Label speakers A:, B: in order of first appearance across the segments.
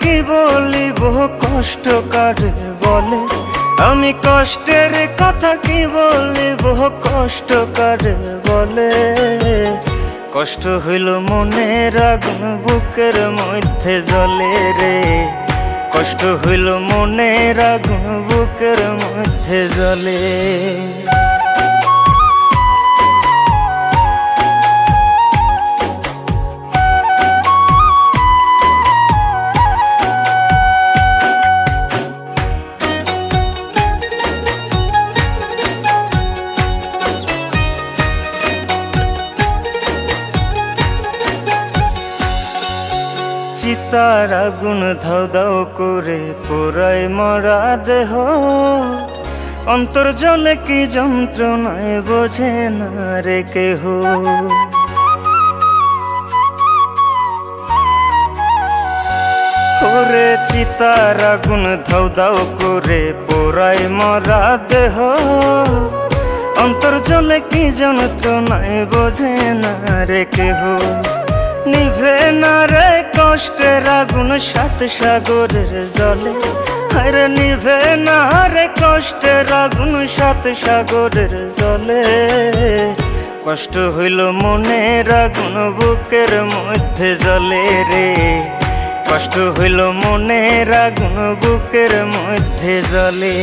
A: কি বলিব? কষ্ট কারে বলে। আমি কষ্টের কথা কি বলিব? কষ্ট কারে বলে। কষ্ট হইল মনের আগুন, বুকের মধ্যে জ্বলে রে। কষ্ট হইল মনের আগুন, বুকের মধ্যে জ্বলে চিতার আগুন ধাও দাও করে পোড়ায় মরা দেহ। অন্তর জলে কি যন্ত্রণায় বোঝে না রে কেহ। ওরে চিতার আগুন ধাও দাও করে পোড়ায় মরা দেহ। অন্তর জলে কি যন্ত্রণায় বোঝে না রে কেহ। নিভে না রে কষ্টের আগুন সাত সাগরের জলে। আরে নিভে না রে কষ্টের আগুন সাত সাগরের জলে। কষ্ট হইল মনের আগুন বুকের মধ্যে জলে রে। কষ্ট হইল মনের আগুন বুকের মধ্যে জলে।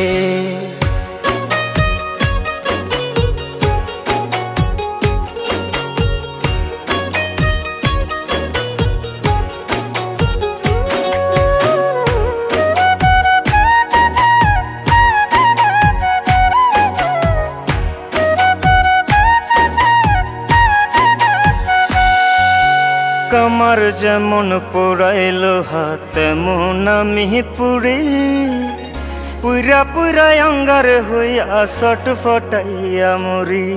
A: কামার যেমন পোড়াইল হাত, তেমন আমি পুড়ি পুইরা পুইরা অঙ্গার হইয়া সট ফটাইয়া মরি।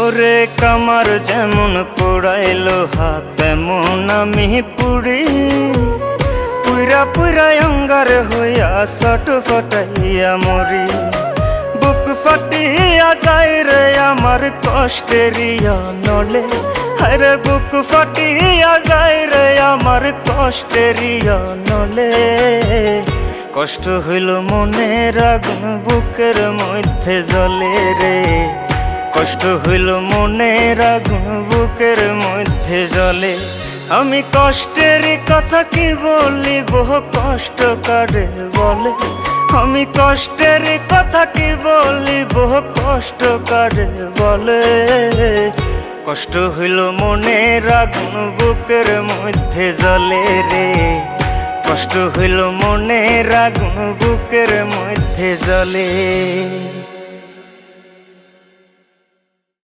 A: ওরে কামার যেমন পোড়াইল হাত, তেমন আমি পুড়ি পুইরা পুইরা অঙ্গার হইয়া সট ফটাইয়া মরি। ফাটিয়া যায় রে আমার কষ্টেরিয়া নলে। আরে বুক ফাটিয়া যায় রে আমার কষ্টেরিয়া নলে। কষ্ট হইল মনের আগুন, বুকের মধ্যে জ্বলে রে। কষ্ট হইল মনের আগুন, বুকের মধ্যে জ্বলে আমি কষ্টের কথা কি বলি বহু কষ্ট কারে বলে? আমি কষ্টের কথা কি বলি বহু কষ্ট কারে বলে? কষ্ট হইল মনে আগুন, বুকের মধ্যে জলে রে। কষ্ট হইল মনে আগুন, বুকের মধ্যে জ্বলে